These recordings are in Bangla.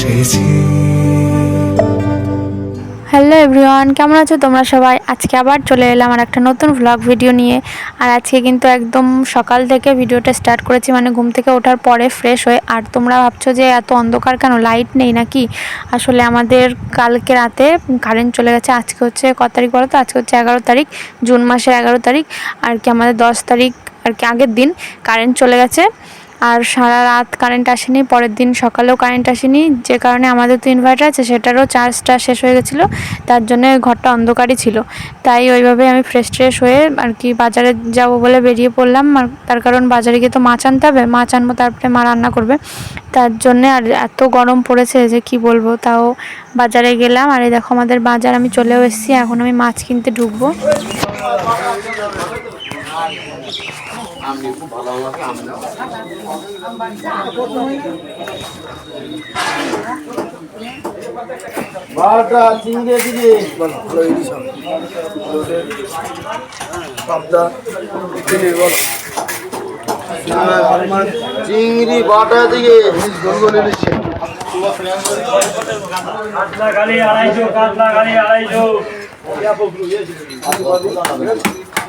ভালোবেসেছি হ্যালো এভরিওয়ান কেমন আছো তোমরা সবাই? আজকে আবার চলে এলাম আর একটা নতুন ভ্লগ ভিডিও নিয়ে। আর আজকে কিন্তু একদম সকাল থেকে ভিডিওটা স্টার্ট করেছি মানে ঘুম থেকে ওঠার পরে ফ্রেশ হয়ে। আর তোমরা ভাবছ যে এত অন্ধকার কেন? লাইট নেই নাকি? আসলে আমাদের কালকে রাতে কারেন্ট চলে গেছে, আজকে হচ্ছে ক তারিখ বলো তো আজকে হচ্ছে এগারো তারিখ, জুন মাসের এগারো তারিখ। আর কি আমাদের দশ তারিখ, আর কি আগের দিন কারেন্ট চলে গেছে। আর সারা রাত কারেন্ট আসেনি, পরের দিন সকালেও কারেন্ট আসেনি। যে কারণে আমাদের তো ইনভার্টার আছে, সেটারও চার্জটা শেষ হয়ে গেছিল। তার জন্য ঘরটা অন্ধকারই ছিল। তাই ওইভাবে আমি ফ্রেশ ট্রেশ হয়ে আর কি বাজারে যাব বলে বেরিয়ে পড়লাম। আর তার কারণ বাজারে গিয়ে তো মাছ আনতে হবে, মাছ আনব, তারপরে মা রান্না করবে। তার জন্যে আর এত গরম পড়েছে যে কি বলব, তাও বাজারে গেলাম। আর এই দেখো আমাদের বাজার, আমি চলেও এসেছি। এখন আমি মাছ কিনতে ঢুকবো। আমি বারোটা চিংড়ি দিকে চিংড়ি বাটা দিকে কাতলা গাড়ি আড়াইশো কাতলা গাড়ি আড়াইশো কাতলা বাটা এসব আড়াইশো। সেখানে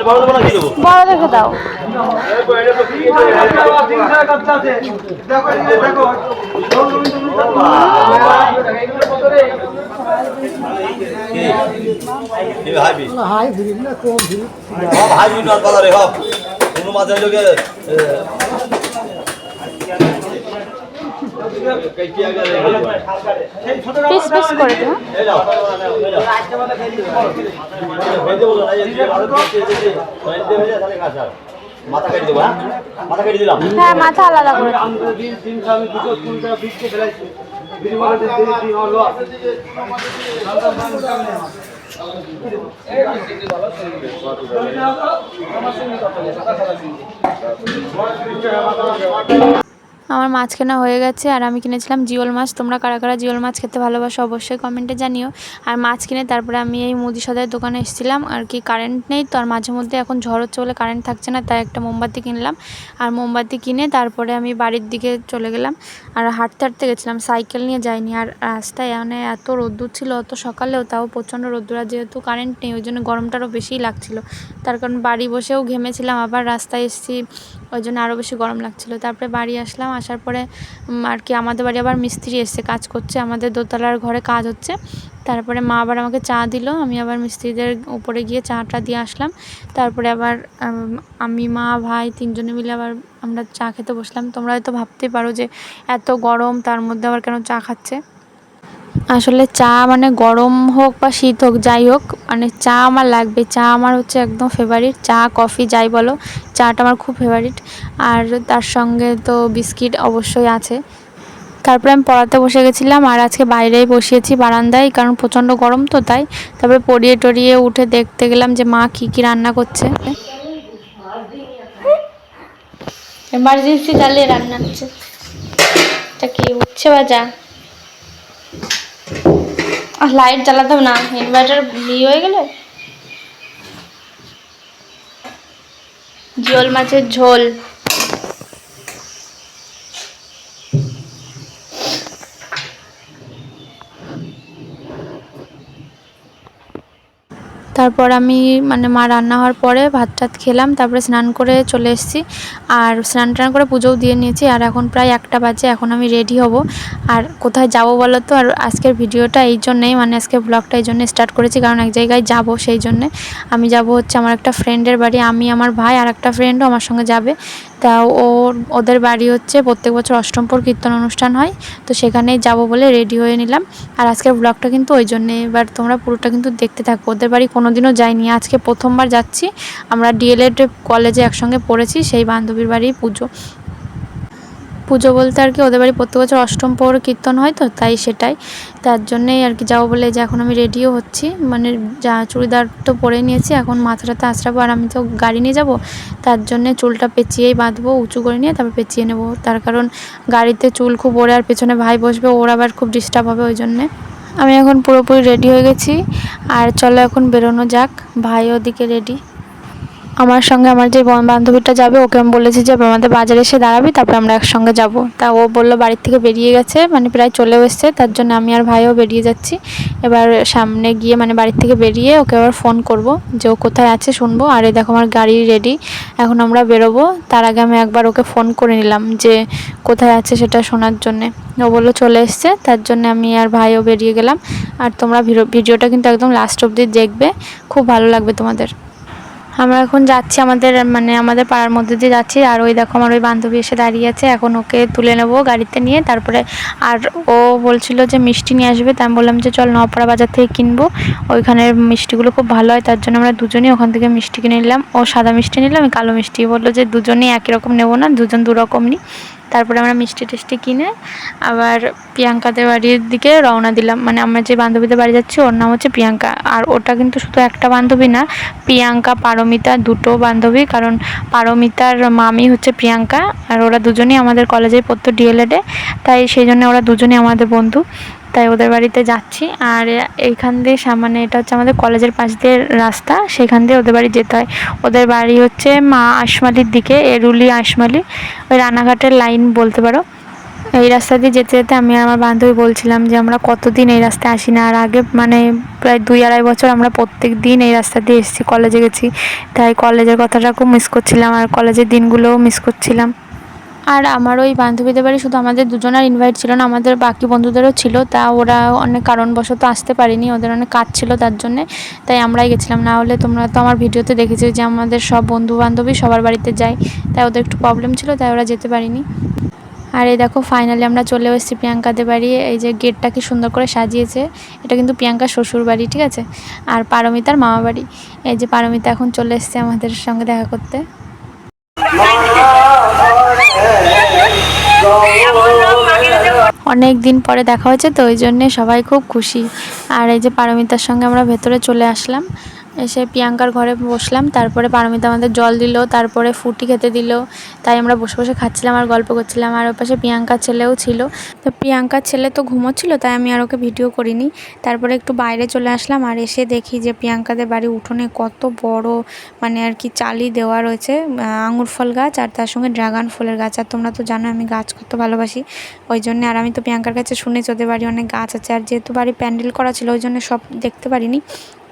বড় দেবো না কি দেবো। বড় দেখে দাও। হাইব্রিড না কম হাইব্রিড আর বাজারে হব কোনো মাঝে লোকে পিস পিস করে দিও মাথা কেটে দেবো মাথা কেটে দিলাম হ্যাঁ মাথা আলাদা করে দিও। আমি দুটো কুড়িটা বিক্রি ফেলাইছি দিন দিন হলো আমার মাছ কেনা হয়ে গেছে আর আমি কিনেছিলাম জিওল মাছ। তোমরা কারা কারা জিওল মাছ খেতে ভালোবাসো অবশ্যই কমেন্টে জানিও। আর মাছ কিনে তারপরে আমি এই মুদি সদাই দোকানে এসেছিলাম। আর কি কারেন্ট নেই তো, আর মাঝে মধ্যে এখন ঝড় হচ্ছে বলে কারেন্ট থাকছে না, তাই একটা মোমবাতি কিনলাম। আর মোমবাতি কিনে তারপরে আমি বাড়ির দিকে চলে গেলাম। আর হাঁটতে হাঁটতে গেছিলাম, সাইকেল নিয়ে যাইনি। আর রাস্তায় মানে এত রোদ্দুর ছিল, অত সকালেও তাও প্রচণ্ড রোদ্দুর। আর যেহেতু কারেন্ট নেই, ওই জন্য গরমটারও বেশিই লাগছিল। তার কারণ বাড়ি বসেও ঘেমেছিলাম, আবার রাস্তায় এসেছি। ওই জন্য আরও বেশি গরম লাগছিল। তারপরে বাড়ি আসলাম, আসার পরে আর কি আমাদের বাড়ি আবার মিস্ত্রি এসছে, কাজ করছে। আমাদের দোতলার ঘরে কাজ হচ্ছে। তারপরে মা আবার আমাকে চা দিল, আমি আবার মিস্ত্রিদের উপরে গিয়ে চাটা দিয়ে আসলাম। তারপরে আবার আমি, মা, ভাই তিনজনে মিলে আবার আমরা চা খেতে বসলাম। তোমরা হয়তো ভাবতেই পারো যে এত গরম, তার মধ্যে আবার কেন চা খাচ্ছে? আসলে চা মানে গরম হোক বা শীত হোক, যাই হোক মানে চা আমার লাগবে। চা আমার হচ্ছে একদম ফেভারিট চা কফি যাই বলো, চাটা আমার খুব ফেভারিট আর তার সঙ্গে তো বিস্কিট অবশ্যই আছে। তারপরে আমি পড়াতে বসে গেছিলাম আর আজকে বাইরেই বসিয়েছি বারান্দায়, কারণ প্রচণ্ড গরম তো তাই। তারপরে পড়িয়ে টড়িয়ে উঠে দেখতে গেলাম যে মা কী কী রান্না করছে। এমার্জেন্সি চালিয়ে রান্না হচ্ছে। এটা কি বা যা লাইট জ্বালাতাম না ইনভার্টার ইয়ে হয়ে গেলে? জিওল মাছের ঝোল। তারপর আমি মানে মা রান্না হওয়ার পরে ভাত টাত খেলাম, তারপরে স্নান করে চলে এসেছি। আর স্নান টান করে পুজোও দিয়ে নিয়েছি, আর এখন প্রায় একটা বাজে, এখন আমি রেডি হব। আর কোথায় যাব বলো তো? আর আজকের ভিডিওটা এই জন্যেই মানে আজকে ব্লগটা এই জন্য স্টার্ট করেছি, কারণ এক জায়গায় যাব সেই জন্যে। আমি যাব হচ্ছে আমার একটা ফ্রেন্ডের বাড়ি, আমি, আমার ভাই আর একটা ফ্রেন্ডও আমার সঙ্গে যাবে। তা ওর ওদের বাড়ি হচ্ছে প্রত্যেক বছর অষ্টমপুর কীর্তন অনুষ্ঠান হয়, তো সেখানেই যাব বলে রেডি হয়ে নিলাম। আর আজকের ব্লগটা কিন্তু ওই জন্যে, এবার তোমরা পুরোটা কিন্তু দেখতে থাকো। ওদের বাড়ি কোনোদিনও যাইনি। আজকে প্রথমবার যাচ্ছি। আমরা ডিএলএড কলেজে একসঙ্গে পড়েছি, সেই বান্ধবীর বাড়ি পুজো। পুজো বলতে আর কি ওদের বাড়ি প্রত্যেক বছর অষ্টম প্রহর কীর্তন হয় তো, তাই সেটাই। তার জন্যেই আর কি যাব বলে যে এখন আমি রেডিও হচ্ছি। মানে যা চুড়িদার তো পরে নিয়েছি, এখন মাথাটাতে আঁচড়াবো আর আমি তো গাড়ি নিয়ে যাব। তার জন্যে চুলটা পেঁচিয়েই বাঁধবো, উঁচু করে নিয়ে তারপর পেঁচিয়ে নেব। তার কারণ গাড়িতে চুল খুব ওড়ে আর পেছনে ভাই বসবে, ওর আবার খুব ডিস্টার্ব হবে ওই জন্যে। আমি এখন পুরোপুরি রেডি হয়ে গেছি। আর চলো এখন বেরোনো যাক। ভাই ওদিকে রেডি আমার সঙ্গে আমার যে বন- বান্ধবীটা যাবে, ওকে আমি বলেছি যে আমাদের বাজারে এসে দাঁড়াবি, তারপর আমরা একসঙ্গে যাব। তা ও বলল, বাড়ির থেকে বেরিয়ে গেছে মানে প্রায় চলেও এসছে, তার জন্য আমি আর ভাইও বেরিয়ে যাচ্ছি। এবার সামনে গিয়ে মানে বাড়ির থেকে বেরিয়ে ওকে আবার ফোন করব, যে ও কোথায় আছে শুনব। আর এই দেখো, আমার গাড়ি রেডি এখন আমরা বেরোবো। তার আগে আমি একবার ওকে ফোন করে নিলাম, যে কোথায় আছে সেটা শোনার জন্যে। ও বলল, চলে এসছে, তার জন্য আমি আর ভাইও বেরিয়ে গেলাম। আর তোমরা ভিডিও- ভিডিওটা কিন্তু একদম লাস্ট অবধি দেখবে। খুব ভালো লাগবে তোমাদের। আমরা এখন যাচ্ছি আমাদের মানে আমাদের পাড়ার মধ্যে দিয়ে যাচ্ছি। আর ওই দেখো আমার ওই বান্ধবী এসে দাঁড়িয়ে আছে। এখন ওকে তুলে নেব গাড়িতে নিয়ে। তারপরে আর ও বলছিল যে মিষ্টি নিয়ে আসবে। তাই আমি বললাম যে চল নপাড়া বাজার থেকে কিনবো। ওইখানের মিষ্টিগুলো খুব ভালো হয়। তার জন্য আমরা দুজনেই ওখান থেকে মিষ্টি কিনে নিলাম। ও সাদা মিষ্টি নিলাম কালো মিষ্টি। বলল যে দুজনেই একই রকম নেব না। দুজন দু রকম নিই তারপরে আমরা মিষ্টি টিষ্টি কিনে আবার প্রিয়াঙ্কাদের বাড়ির দিকে রওনা দিলাম। মানে আমরা যে বান্ধবীদের বাড়ি যাচ্ছি, ওর নাম হচ্ছে প্রিয়াঙ্কা। আর ওটা কিন্তু শুধু একটা বান্ধবী না, প্রিয়াঙ্কা, পারমিতা দুটো বান্ধবী। কারণ পারমিতার মামি হচ্ছে প্রিয়াঙ্কা, আর ওরা দুজনেই আমাদের কলেজে পড়তো ডিএলএডে তাই সেই জন্য ওরা দুজনেই আমাদের বন্ধু। তাই ওদের বাড়িতে যাচ্ছি। আর এইখান দিয়ে সামনে এটা হচ্ছে আমাদের কলেজের পাশ দিয়ে রাস্তা, সেখান দিয়ে ওদের বাড়ি যেতে হয়। ওদের বাড়ি হচ্ছে মা আশমালির দিকে, এরুলি আশমালি। ওই রানাঘাটের লাইন বলতে পারো। এই রাস্তা দিয়ে যেতে যেতে আমি আর আমার বান্ধবী বলছিলাম যে, আমরা কতদিন এই রাস্তায় আসি না? আর আগে মানে প্রায় দুই আড়াই বছর আমরা প্রত্যেক দিন এই রাস্তা দিয়ে এসেছি, কলেজে গেছি। তাই কলেজের কথাটা খুব মিস করছিলাম আর কলেজের দিনগুলোও মিস করছিলাম। আর আমার ওই বান্ধবীদের বাড়ি শুধু আমাদের দুজনের ইনভাইট ছিল না, আমাদের বাকি বন্ধুদেরও ছিল। তা ওরা অনেক কারণবশত আসতে পারেনি, ওদের অনেক কাজ ছিল তার জন্যে। তাই আমরাই গেছিলাম। না হলে তোমরা তো আমার ভিডিওতে দেখেছ যে আমাদের সব বন্ধু বান্ধবী সবার বাড়িতে যায়। তাই ওদের একটু প্রবলেম ছিল, তাই ওরা যেতে পারিনি। আর এই দেখো ফাইনালি আমরা চলে এসেছি প্রিয়াঙ্কাদের বাড়ি। এই যে গেটটা কি সুন্দর করে সাজিয়েছে। এটা কিন্তু প্রিয়াঙ্কার শ্বশুর বাড়ি, ঠিক আছে? আর পারমিতার মামা বাড়ি। এই যে পারমিতা এখন চলে এসেছে আমাদের সঙ্গে দেখা করতে। অনেক দিন পরে দেখা হয়েছে, তো ওই জন্যে সবাই খুব খুশি। আর এই যে পারমিতার সঙ্গে আমরা ভেতরে চলে আসলাম। এসে প্রিয়াঙ্কার ঘরে বসলাম, তারপরে পারমিতা আমাদের জল দিল, তারপরে ফুটি খেতে দিল, তাই আমরা বসে বসে খাচ্ছিলাম আর গল্প করছিলাম। আর ওর পাশে প্রিয়াঙ্কার ছেলেও ছিল। তো প্রিয়াঙ্কার ছেলে তো ঘুমোচ্ছিল, তাই আমি আর ওকে ভিডিও করিনি। তারপরে একটু বাইরে চলে আসলাম আর এসে দেখি যে প্রিয়াঙ্কাদের বাড়ি উঠোনে কত বড় মানে আর কি চালি দেওয়া রয়েছে আঙুর ফল গাছ আর তার সঙ্গে ড্রাগন ফুলের গাছ। আর তোমরা তো জানো আমি গাছ করতে ভালোবাসি, ওই জন্য আর আমি তো প্রিয়াঙ্কার কাছে শুনেছি ওদের বাড়ি অনেক গাছ আছে। আর যেহেতু বাড়ি প্যান্ডেল করা ছিল, ওই জন্য সব দেখতে পারিনি।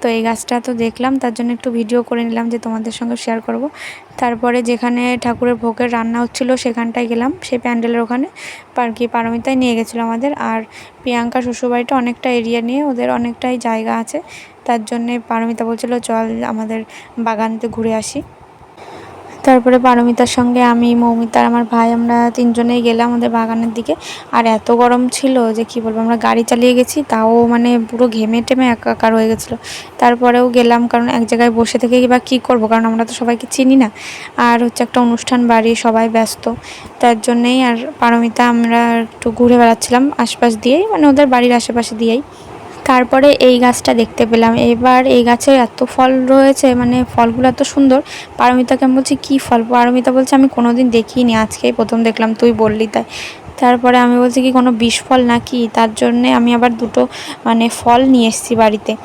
তো এই গাছটা তো দেখলাম, তার জন্য একটু ভিডিও করে নিলাম যে তোমাদের সঙ্গে শেয়ার করব। তারপরে যেখানে ঠাকুরের ভোগের রান্না হচ্ছিল সেখানটায় গেলাম, সেই প্যান্ডেলের ওখানে। আর কি পারমিতায় নিয়ে গেছিল আমাদের, আর প্রিয়াঙ্কা শ্বশুরবাড়িটা অনেকটা এরিয়া নিয়ে ওদের অনেকটাই জায়গা আছে। তার জন্যে পারমিতা বলছিল, চল আমাদের বাগানতে ঘুরে আসি। তারপরে পারমিতার সঙ্গে আমি, মৌমিতার আমার ভাই, আমরা তিনজনেই গেলাম আমাদের বাগানের দিকে। আর এত গরম ছিল যে কি বলব, আমরা গাড়ি চালিয়ে গেছি, তাও মানে পুরো ঘেমে টেমে একাকার হয়ে গেছিল। তারপরেও গেলাম কারণ এক জায়গায় বসে থেকে বা কী করব, কারণ আমরা তো সবাইকে চিনি না। আর হচ্ছে একটা অনুষ্ঠান, বাড়ি, সবাই ব্যস্ত। তার জন্যেই আর পারমিতা, আমরা একটু ঘুরে বেড়াচ্ছিলাম আশপাশ দিয়েই মানে ওদের বাড়ির আশেপাশে দিয়েই। তারপরে এই গাছটা দেখতে পেলাম। এবার এই গাছে এত ফল রয়েছে মানে ফলগুলো এত সুন্দর। পারমিতাকে আমি বলছি, কী ফল? পারমিতা বলছে, আমি কোনোদিন দেখিনি, আজকেই প্রথম দেখলাম, তুই বললি তাই। তারপরে আমি বলছি কি, কোনো বিষ ফল নাকি? তার জন্যে আমি আবার দুটো মানে ফল নিয়ে এসেছি বাড়িতে,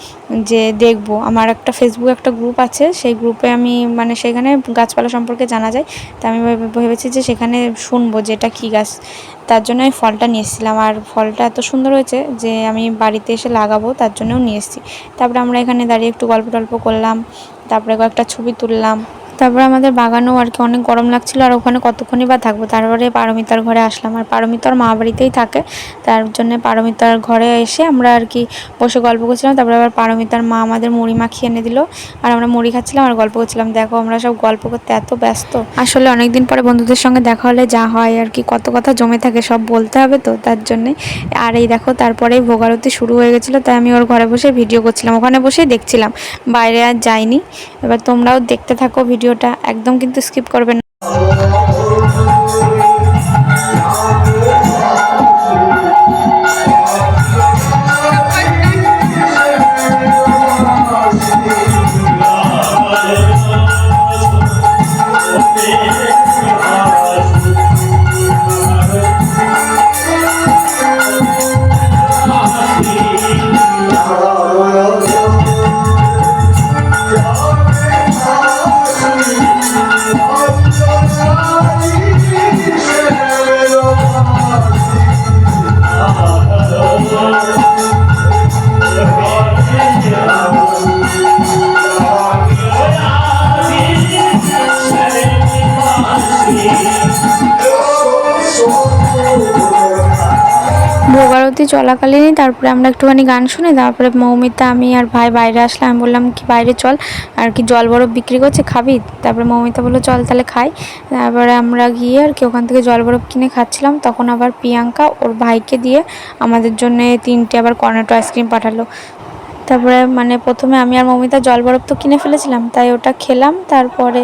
যে দেখব। আমার একটা ফেসবুক একটা গ্রুপ আছে, সেই গ্রুপে আমি মানে সেখানে গাছপালা সম্পর্কে জানা যায়। তা আমি ভেবে- ভেবেছি যে সেখানে শুনব যে এটা কী গাছ। তার জন্য আমি ফলটা নিয়ে এসেছিলাম। আর ফলটা এত সুন্দর হয়েছে যে আমি বাড়িতে এসে লাগাবো, তার জন্যও নিয়ে এসেছি। তারপরে আমরা এখানে দাঁড়িয়ে একটু গল্প টল্প করলাম। তারপরে কয়েকটা ছবি তুললাম। তারপরে আমাদের বাগানেও আর কি অনেক গরম লাগছিল আর ওখানে কতক্ষণই বা থাকব? তারপরে পারমিতার ঘরে আসলাম। আর পারমিতার মা বাড়িতেই থাকে। তার জন্য পারমিতার ঘরে এসে আমরা আর কি বসে গল্প করছিলাম। তারপরে আবার পারমিতার মা আমাদের মুড়ি মাখিয়ে এনে দিল। আর আমরা মুড়ি খাচ্ছিলাম আর গল্প করছিলাম। দেখো, আমরা সব গল্প করতে এত ব্যস্ত। আসলে অনেকদিন পরে বন্ধুদের সঙ্গে দেখা হলে যা হয় আর কি, কত কথা জমে থাকে, সব বলতে হবে তো তার জন্যে। আর এই দেখো, তারপরেই ভোগারতি শুরু হয়ে গেছিল। তাই আমি ওর ঘরে বসে ভিডিও করছিলাম। ওখানে বসেই দেখছিলাম। বাইরে আর যাইনি। এবার তোমরাও দেখতে থাকো ভিডিওটা একদম কিন্তু স্কিপ করবেন না। চলাকালীনই তারপরে আমরা একটুখানি গান শুনে, তারপরে মৌমিতা, আমি আর ভাই বাইরে আসলাম। আমি বললাম, কি বাইরে চল। আর কি জল বরফ বিক্রি করছে, খাবি? তারপরে মৌমিতা বলল, চল তাহলে খাই। তারপরে আমরা গিয়ে আর কি ওখান থেকে জল বরফ কিনে খাচ্ছিলাম। তখন আবার প্রিয়াঙ্কা ওর ভাইকে দিয়ে আমাদের জন্য তিনটে আবার কর্নেটো আইসক্রিম পাঠালো। তারপরে মানে প্রথমে আমি আর মমিতা জল বরফ তো কিনে ফেলেছিলাম, তাই ওটা খেলাম। তারপরে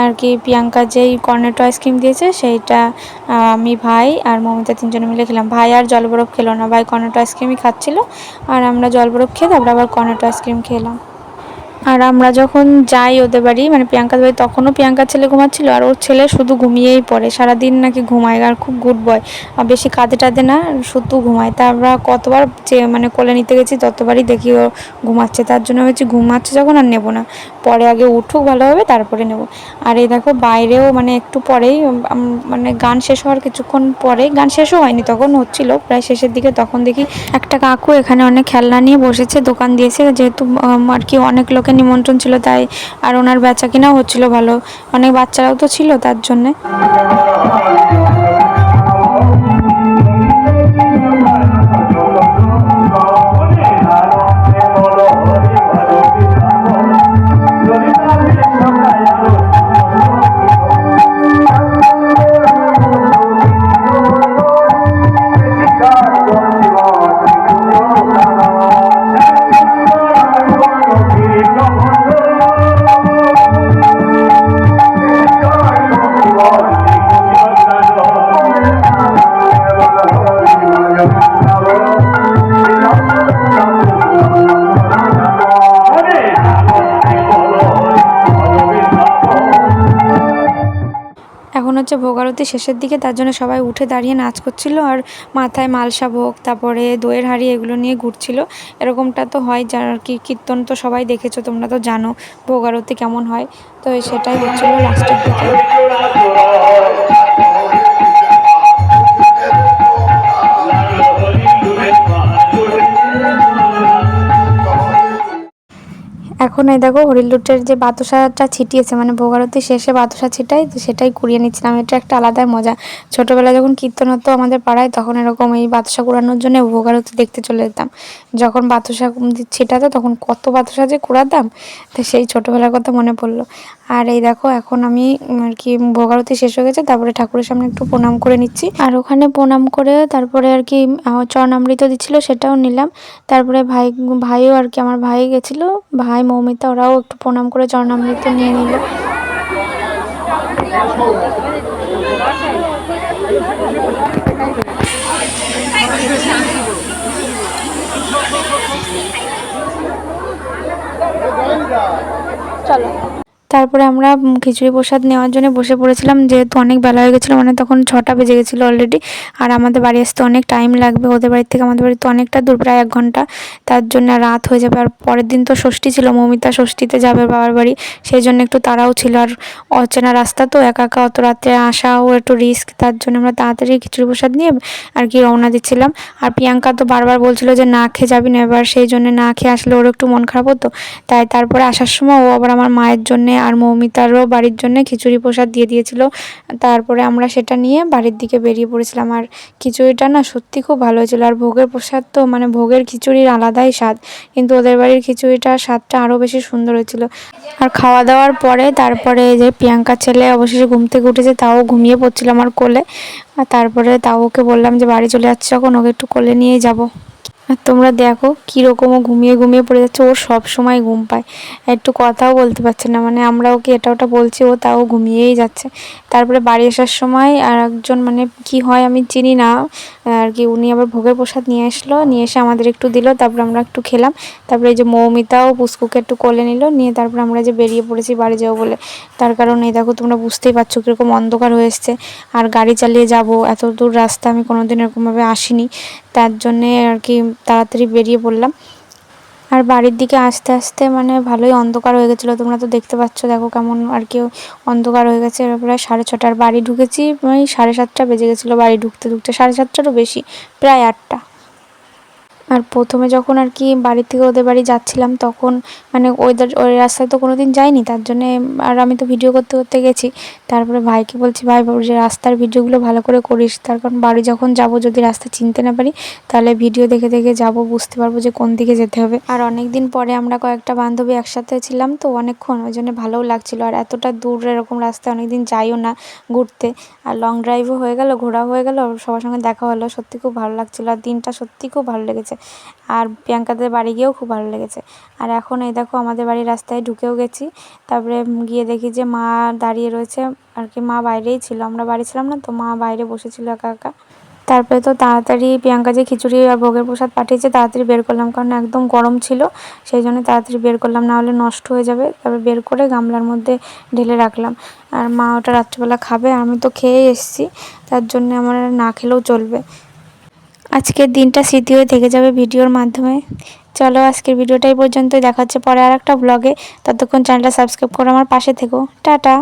আর কি প্রিয়াঙ্কা যেই কর্নেটো আইসক্রিম দিয়েছে, সেইটা আমি ভাই আর মমিতা তিনজনে মিলে খেলাম। ভাই আর জল বরফ খেলো না, ভাই কর্নেটো আইসক্রিমই খাচ্ছিল, আর আমরা জল বরফ খেয়ে তারপরে আবার কর্নেটো আইসক্রিম খেলাম। আর আমরা যখন যাই ওদের বাড়ি মানে প্রিয়াঙ্কার বাড়ি, তখনও প্রিয়াঙ্কার ছেলে ঘুমাচ্ছিল আর ওর ছেলে শুধু ঘুমিয়েই পড়ে। সারাদিন নাকি ঘুমায় আর খুব গুড বয় আর বেশি কাঁদে টাদে না, শুধু ঘুমায়। তা আমরা কতবার যে মানে কোলে নিতে গেছি, ততবারই দেখি ও ঘুমাচ্ছে। তার জন্য হচ্ছে ঘুমাচ্ছে যখন আর নেব না। পরে আগে উঠুক ভালোভাবে তারপরে নেব। আর এই দেখো বাইরেও মানে একটু পরেই মানে গান শেষ হওয়ার কিছুক্ষণ পরে গান শেষও হয়নি, তখন হচ্ছিল। প্রায় শেষের দিকে তখন দেখি একটা কাকু এখানে অনেক খেলনা নিয়ে বসেছে, দোকান দিয়েছে। যেহেতু আর কি অনেক লোকের নিমন্ত্রণ ছিল, তাই আর ওনার বেচা কিনাও হচ্ছিল ভালো। অনেক বাচ্চারাও তো ছিল তার জন্যে। হচ্ছে শেষের দিকে তার জন্য সবাই উঠে দাঁড়িয়ে নাচ করছিল আর মাথায় মালসা ভোগ তারপরে দইয়ের হাড়ি এগুলো নিয়ে ঘুরছিল। এরকমটা তো হয়, যার কি কীর্তন তো সবাই দেখেছ, তোমরা তো জানো ভোগ আরতি কেমন হয়। তো সেটাই হচ্ছিল লাস্টের দিকে। এখন এই দেখো হরিলুটের যে বাতাসাটা ছিটিয়েছে মানে ভোগারতি শেষে বাতাসা ছিটাই সেটাই কুড়িয়ে নিচ্ছিলাম। এটা একটা আলাদাই মজা। ছোটোবেলায় যখন কীর্তন হতো আমাদের পাড়ায়, তখন এরকম এই বাতাসা কুড়ানোর জন্য ভোগারতি দেখতে চলে যেতাম। যখন বাতাসা ছিটাতো, তখন কত বাতাসা যে কুড়াতাম, তো সেই ছোটোবেলার কথা মনে পড়ল। আর এই দেখো, এখন আমি আর কি ভোগারতি শেষ হয়ে গেছে, তারপরে ঠাকুরের সামনে একটু প্রণাম করে নিচ্ছি। আর ওখানে প্রণাম করে তারপরে আর কি চরণামৃত দিচ্ছিল, সেটাও নিলাম। তারপরে ভাই, ভাইও আর কি, আমার ভাই গেছিল, ভাই মৌমিতা ওরাও একটু প্রণাম করে চরণামৃত নিয়ে নিল। চলো। তারপরে আমরা খিচুড়ি প্রসাদ নেওয়ার জন্য বসে পড়েছিলাম, যেহেতু অনেক বেলা হয়ে গেছিল মানে তখন ছটা বেজে গেছিল অলরেডি আর আমাদের বাড়ি আসতে অনেক টাইম লাগবে, ওদের বাড়ি থেকে আমাদের বাড়িতে অনেকটা দূর, প্রায় এক ঘণ্টা, তার জন্য রাত হয়ে যাবে, আর পরের দিন তো ষষ্ঠী ছিল, মৌমিতা ষষ্ঠীতে যাবে বাবার বাড়ি, সেই জন্য একটু তারাও ছিল, আর অচেনা রাস্তা তো, একা একা অত রাত্রে আসাও একটু রিস্ক তার জন্য আমরা তাড়াতাড়ি খিচুড়ি প্রসাদ নিয়ে আর কি রওনা দিচ্ছিলাম, আর প্রিয়াঙ্কা তো বারবার বলছিল যে না খেয়ে যাবি না, এবার সেই জন্য না খেয়ে আসলে ওর একটু মন খারাপ হতো, তাই তারপরে আসার সময় ও আবার আমার মায়ের জন্য আর মৌমিতারও বাড়ির জন্য খিচুড়ি প্রসাদ দিয়ে দিয়েছিল। তারপরে আমরা সেটা নিয়ে বাড়ির দিকে বেরিয়ে পড়েছিলাম। আর খিচুড়িটা না সত্যি খুব ভালো হয়েছিল। আর ভোগের প্রসাদ তো মানে ভোগের খিচুড়ির আলাদাই স্বাদ। কিন্তু ওদের বাড়ির খিচুড়িটার স্বাদটা আরও বেশি সুন্দর হয়েছিল। আর খাওয়া দাওয়ার পরে তারপরে যে প্রিয়াঙ্কার ছেলে অবশেষে ঘুম থেকে উঠেছে, তাও ঘুমিয়ে পড়ছিল আমার কোলে। আর তারপরে তাও ওকে বললাম যে, বাড়ি চলে যাচ্ছে যখন? ওকে একটু কোলে নিয়ে যাব। আর তোমরা দেখো কীরকম ও ঘুমিয়ে ঘুমিয়ে পড়ে যাচ্ছে, ও সব সময় ঘুম পায়। একটু কথাও বলতে পারছে না মানে আমরা ওকে এটা ওটা বলছি, ও তাও ঘুমিয়েই যাচ্ছে। তারপরে বাড়ি আসার সময় আর একজন মানে কি হয় আমি চিনি না, আর কি উনি আবার ভোগের প্রসাদ নিয়ে আসলো, নিয়ে এসে আমাদের একটু দিল, তারপরে আমরা একটু খেলাম। তারপরে এই যে মৌমিতাও পুষ্কুকে একটু কোলে নিল, নিয়ে তারপরে আমরা যে বেরিয়ে পড়েছি বাড়ি যাব বলে। তার কারণ এই দেখো তোমরা বুঝতেই পারছ কীরকম অন্ধকার হয়ে এসছে। আর গাড়ি চালিয়ে যাব, এত দূর রাস্তা আমি কোনোদিন এরকমভাবে আসিনি। তার জন্যে আর কি তাড়াতাড়ি বেরিয়ে পড়লাম। আর বাড়ির দিকে আস্তে আস্তে মানে ভালোই অন্ধকার হয়ে গেছিল। তোমরা তো দেখতে পাচ্ছ, দেখো কেমন আর কি অন্ধকার হয়ে গেছে। প্রায় সাড়ে ছটার বাড়ি ঢুকেছি, ওই সাড়ে সাতটা বেজে গেছিল বাড়ি ঢুকতে ঢুকতে। সাড়ে সাতটারও বেশি, প্রায় আটটা। আর প্রথমে যখন আর কি বাড়ি থেকে ওদের বাড়ি যাচ্ছিলাম, তখন মানে ওদের, ওই রাস্তায় তো কোনো দিন যাইনি, তার জন্যে আর আমি তো ভিডিও করতে করতে গেছি। তারপরে ভাইকে বলছি, ভাই যে রাস্তার ভিডিওগুলো ভালো করে করিস, তার কারণ বাড়ি যখন যাব যদি রাস্তা চিনতে না পারি, তাহলে ভিডিও দেখে দেখে যাব, বুঝতে পারব যে কোন দিকে যেতে হবে। আর অনেক দিন পরে আমরা কয়েকটা বান্ধবী একসাথে ছিলাম তো অনেকক্ষণ, ওই জন্য ভালোও লাগছিল। আর এতটা দূর এরকম রাস্তায় অনেক দিন যাইও না ঘুরতে। আর লং ড্রাইভও হয়ে গেল ঘোরা হয়ে গেল, সবার সঙ্গে দেখা হলো, সত্যি খুব ভালো লাগছিল। আর দিনটা সত্যি খুব ভালো লেগেছে। আর প্রিয়াঙ্কাদের বাড়ি গিয়েও খুব ভালো লেগেছে। আর এখন এই দেখো আমাদের বাড়ির রাস্তায় ঢুকেও গেছি। তারপরে গিয়ে দেখি যে মা দাঁড়িয়ে রয়েছে। আর কি মা বাইরেই ছিল। আমরা বাড়ি ছিলাম না, তো মা বাইরে বসেছিল একা একা। তারপরে তো তাড়াতাড়ি প্রিয়াঙ্কা যে খিচুড়ি আর ভোগের প্রসাদ পাঠিয়েছে। তাড়াতাড়ি বের করলাম, কারণ একদম গরম ছিল। সেই জন্য তাড়াতাড়ি বের করলাম, না হলে নষ্ট হয়ে যাবে। তারপর বের করে গামলার মধ্যে ঢেলে রাখলাম। আর মা ওটা রাত্রিবেলা খাবে। আমি তো খেয়ে এসেছি। তার জন্য আমার না খেলেও চলবে। আজকের দিনটা স্মৃতি হয়ে থেকে যাবে ভিডিওর মাধ্যমে। চলো আজকের ভিডিওটাই পর্যন্ত দেখা হচ্ছে পরে আর একটা ব্লগে ততক্ষণ চ্যানেলটা সাবস্ক্রাইব করে আমার পাশে থেকো। টাটা।